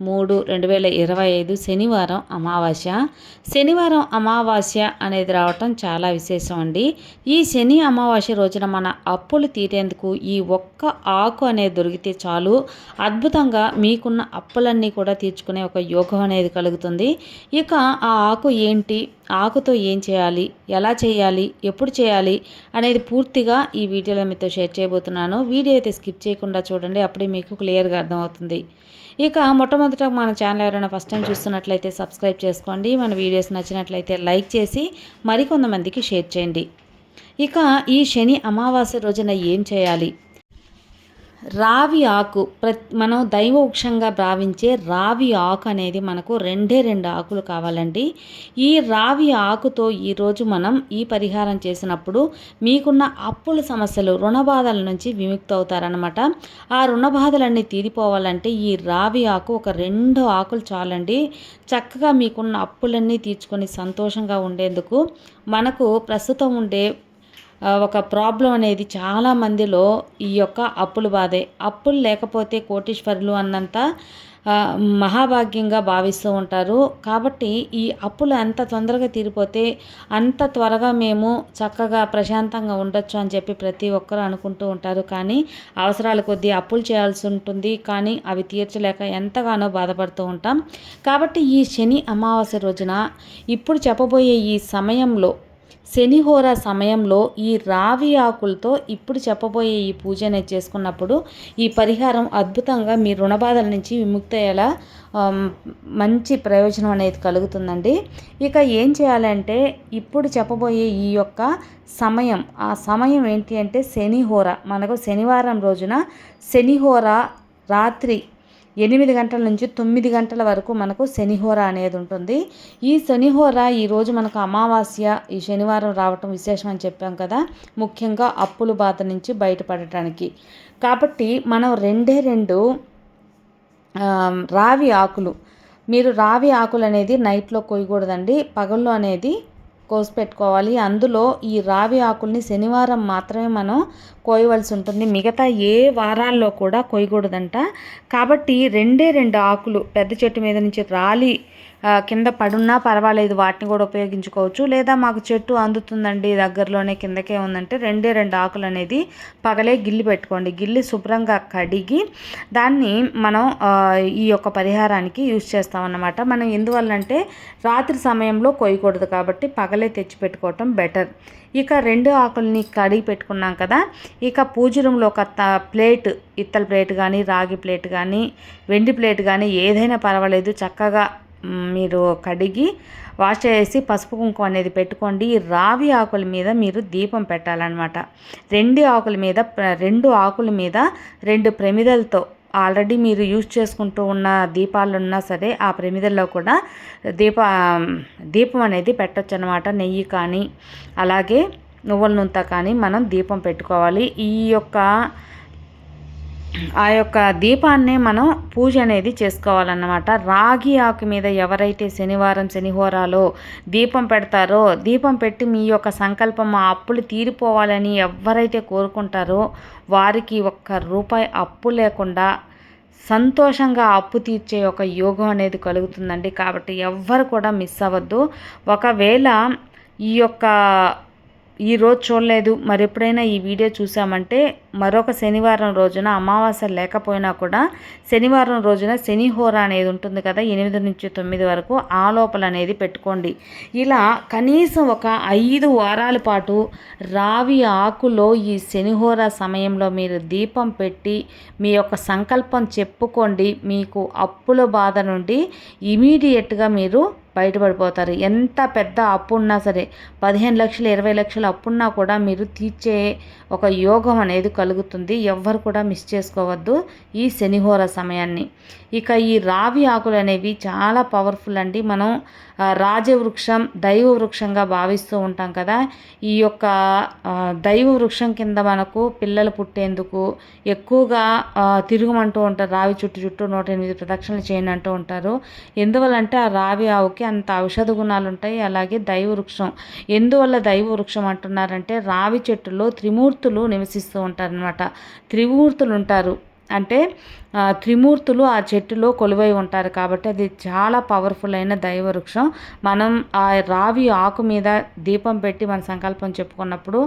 మూడు రెండు వేల ఇరవై ఐదు శనివారం అమావాస్య. శనివారం అమావాస్య అనేది రావటం చాలా విశేషం అండి. ఈ శని అమావాస్య రోజున మన అప్పులు తీరేందుకు ఈ ఒక్క ఆకు అనేది దొరికితే చాలు. అద్భుతంగా మీకున్న అప్పులన్నీ కూడా తీర్చుకునే ఒక యోగం అనేది కలుగుతుంది. ఇక ఆ ఆకు ఏంటి? ఆకుతో ఏం చేయాలి? ఎలా చేయాలి? ఎప్పుడు చేయాలి? అనేది పూర్తిగా ఈ వీడియోలో మీతో షేర్ చేయబోతున్నాను. వీడియో అయితే స్కిప్ చేయకుండా చూడండి. అప్పుడే మీకు క్లియర్గా అర్థమవుతుంది. ఇక మొట్టమొదట మన ఛానల్ ఎవరైనా ఫస్ట్ టైం చూస్తున్నట్లయితే సబ్స్క్రైబ్ చేసుకోండి. మన వీడియోస్ నచ్చినట్లయితే లైక్ చేసి మరికొంతమందికి షేర్ చేయండి. ఇక ఈ శని అమావాస్య రోజున ఏం చేయాలి? రావి ఆకు ప్ర మనం దైవవృక్షంగా భావించే రావి ఆకు అనేది మనకు రెండే రెండు ఆకులు కావాలండి. ఈ రావి ఆకుతో ఈరోజు మనం ఈ పరిహారం చేసినప్పుడు మీకున్న అప్పుల సమస్యలు రుణ బాధల నుంచి విముక్తి అవుతారనమాట ఆ రుణ బాధలన్నీ తీరిపోవాలంటే ఈ రావి ఆకు ఒక రెండు ఆకులు చాలండి. చక్కగా మీకున్న అప్పులన్నీ తీర్చుకొని సంతోషంగా ఉండేందుకు మనకు ప్రస్తుతం ఉండే ఒక ప్రాబ్లం అనేది చాలా మందిలో ఈ యొక్క అప్పులు బాధే. అప్పులు లేకపోతే కోటీశ్వరులు అన్నంత మహాభాగ్యంగా భావిస్తూ ఉంటారు. కాబట్టి ఈ అప్పులు అంత తొందరగా తీరిపోతే అంత త్వరగా మేము చక్కగా ప్రశాంతంగా ఉండొచ్చు అని చెప్పి ప్రతి ఒక్కరూ అనుకుంటూ ఉంటారు. కానీ అవసరాల కొద్దీ అప్పులు చేయాల్సి ఉంటుంది. కానీ అవి తీర్చలేక ఎంతగానో బాధపడుతూ ఉంటాం. కాబట్టి ఈ శని అమావాస్య రోజున ఇప్పుడు చెప్పబోయే ఈ సమయంలో శనిహోర సమయంలో ఈ రావి ఆకులతో ఇప్పుడు చెప్పబోయే ఈ పూజ అనేది చేసుకున్నప్పుడు ఈ పరిహారం అద్భుతంగా మీ రుణబాధల నుంచి విముక్తి అయ్యేలా మంచి ప్రయోజనం అనేది కలుగుతుందండి. ఇక ఏం చేయాలంటే ఇప్పుడు చెప్పబోయే ఈ యొక్క సమయం ఆ సమయం ఏంటి అంటే శనిహోర మనకు శనివారం రోజున శనిహోర రాత్రి ఎనిమిది గంటల నుంచి తొమ్మిది గంటల వరకు మనకు శనిహోర అనేది ఉంటుంది. ఈ శనిహోర ఈరోజు మనకు అమావాస్య ఈ శనివారం రావటం విశేషం అని చెప్పాం కదా. ముఖ్యంగా అప్పుల బాధ నుంచి బయటపడటానికి. కాబట్టి మనం రెండే రెండు రావి ఆకులు. మీరు రావి ఆకులు అనేది నైట్లో కొయ్యకూడదండి. పగల్లో అనేది కోసి పెట్టుకోవాలి. అందులో ఈ రావి ఆకుల్ని శనివారం మాత్రమే మనం కోయవలసి ఉంటుంది. మిగతా ఏ వారాల్లో కూడా కొయ్యకూడదంట కాబట్టి రెండే రెండు ఆకులు పెద్ద చెట్టు మీద నుంచి రాలి కింద పడున్నా పర్వాలేదు వాటిని కూడా ఉపయోగించుకోవచ్చు. లేదా మాకు చెట్టు అందుతుందండి దగ్గరలోనే కిందకే ఉందంటే రెండే రెండు ఆకులు అనేది పగలే గిల్లి పెట్టుకోండి. గిల్లి శుభ్రంగా కడిగి దాన్ని మనం ఈ యొక్క పరిహారానికి యూజ్ చేస్తామన్నమాట. మనం ఎందువల్లంటే రాత్రి సమయంలో కొయ్యకూడదు కాబట్టి పగలే తెచ్చి పెట్టుకోవటం బెటర్. ఇక రెండు ఆకుల్ని కడిగి పెట్టుకున్నాం కదా ఇక పూజ రూమ్లో ఒక ప్లేట్ ఇత్తల ప్లేట్ కానీ రాగి ప్లేట్ కానీ వెండి ప్లేట్ కానీ ఏదైనా పర్వాలేదు. చక్కగా మీరు కడిగి వాష్ చేసి పసుపు కుంకుమ అనేది పెట్టుకోండి. రావి ఆకుల మీద మీరు దీపం పెట్టాలన్నమాట. రెండు ఆకుల మీద రెండు ఆకుల మీద రెండు ప్రమిదలతో ఆల్రెడీ మీరు యూజ్ చేసుకుంటూ ఉన్న దీపాలు ఉన్నా సరే ఆ ప్రమిదల్లో కూడా దీప దీపం అనేది పెట్టచ్చు అనమాట నెయ్యి కానీ అలాగే నువ్వుల నూనె కానీ మనం దీపం పెట్టుకోవాలి. ఈ యొక్క ఆ యొక్క దీపాన్ని మనం పూజ అనేది చేసుకోవాలన్నమాట. రాగి ఆకు మీద ఎవరైతే శనివారం శనిహోరాలో దీపం పెడతారో దీపం పెట్టి మీ యొక్క సంకల్పం ఆ అప్పులు తీరిపోవాలని ఎవరైతే కోరుకుంటారో వారికి ఒక్క రూపాయి అప్పు లేకుండా సంతోషంగా అప్పు తీర్చే ఒక యోగం అనేది కలుగుతుందండి. కాబట్టి ఎవ్వరు కూడా మిస్ అవ్వద్దు. ఒకవేళ ఈ యొక్క ఈరోజు చూడలేదు. మరి ఎప్పుడైనా ఈ వీడియో చూసామంటే మరొక శనివారం రోజున అమావాస్య లేకపోయినా కూడా శనివారం రోజున శనిహోర అనేది ఉంటుంది కదా ఎనిమిది నుంచి తొమ్మిది వరకు ఆ లోపల అనేది పెట్టుకోండి. ఇలా కనీసం ఒక ఐదు వారాల పాటు రావి ఆకులో ఈ శనిహోర సమయంలో మీరు దీపం పెట్టి మీ యొక్క సంకల్పం చెప్పుకోండి. మీకు అప్పుల బాధ నుండి ఇమీడియట్గా మీరు బయటపడిపోతారు. ఎంత పెద్ద అప్పు ఉన్నా సరే పదిహేను లక్షలు ఇరవై లక్షలు అప్పున్నా కూడా మీరు తీర్చే ఒక యోగం అనేది కలుగుతుంది. ఎవ్వరు కూడా మిస్ చేసుకోవద్దు ఈ శనిహోర సమయాన్ని. ఇక ఈ రావి ఆకులు అనేవి చాలా పవర్ఫుల్ అండి. మనం రాజవృక్షం దైవ వృక్షంగా భావిస్తూ ఉంటాం కదా. ఈ యొక్క దైవ వృక్షం కింద మనకు పిల్లలు పుట్టేందుకు ఎక్కువగా తిరుగుమంటూ ఉంటారు. రావి చుట్టూ చుట్టూ నూట ఎనిమిది ప్రదక్షిణలు చేయనంటూ అంటూ ఉంటారు. ఎందువల్లంటే ఆ రావి ఆవుకి అంత ఔషధ గుణాలు ఉంటాయి అలాగే దైవ వృక్షం ఎందువల్ల దైవ వృక్షం అంటున్నారంటే రావి చెట్టులో త్రిమూర్తులు నివసిస్తూ ఉంటారనమాట త్రిమూర్తులు ఉంటారు అంటే త్రిమూర్తులు ఆ చెట్టులో కొలువై ఉంటారు కాబట్టి అది చాలా పవర్ఫుల్ అయిన దైవ వృక్షం మనం ఆ రావి ఆకు మీద దీపం పెట్టి మన సంకల్పం చెప్పుకున్నప్పుడు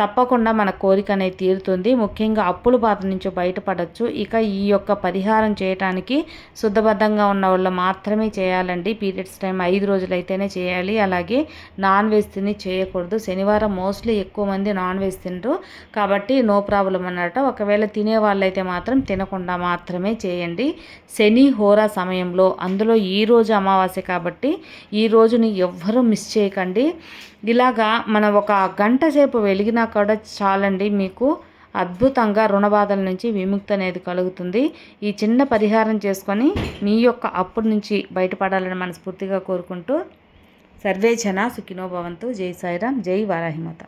తప్పకుండా మన కోరిక అనేది తీరుతుంది. ముఖ్యంగా అప్పుల బాధ నుంచి బయటపడవచ్చు ఇక ఈ యొక్క పరిహారం చేయటానికి శుద్ధబద్ధంగా ఉన్న వాళ్ళు మాత్రమే చేయాలండి. పీరియడ్స్ టైం ఐదు రోజులైతేనే చేయాలి. అలాగే నాన్ వెజ్ తిని చేయకూడదు. శనివారం మోస్ట్లీ ఎక్కువ మంది నాన్ వెజ్ తింటారు కాబట్టి నో ప్రాబ్లం అన్నట్టు ఒకవేళ తినే వాళ్ళైతే మాత్రం తినకుండా మాత్రం మాత్రమే చేయండి. శని హోరా సమయంలో అందులో ఈరోజు అమావాస్య కాబట్టి ఈ రోజుని ఎవ్వరూ మిస్ చేయకండి. ఇలాగా మనం ఒక గంట సేపు వెలిగినా కూడా చాలండి మీకు అద్భుతంగా రుణబాధల నుంచి విముక్తి అనేది కలుగుతుంది. ఈ చిన్న పరిహారం చేసుకొని మీ యొక్క అప్పటి నుంచి బయటపడాలని మనస్ఫూర్తిగా కోరుకుంటూ సర్వేచన సుఖినోభవంతు సుఖినో భవంతు. జై సాయిరామ్ జై వారాహిమాత.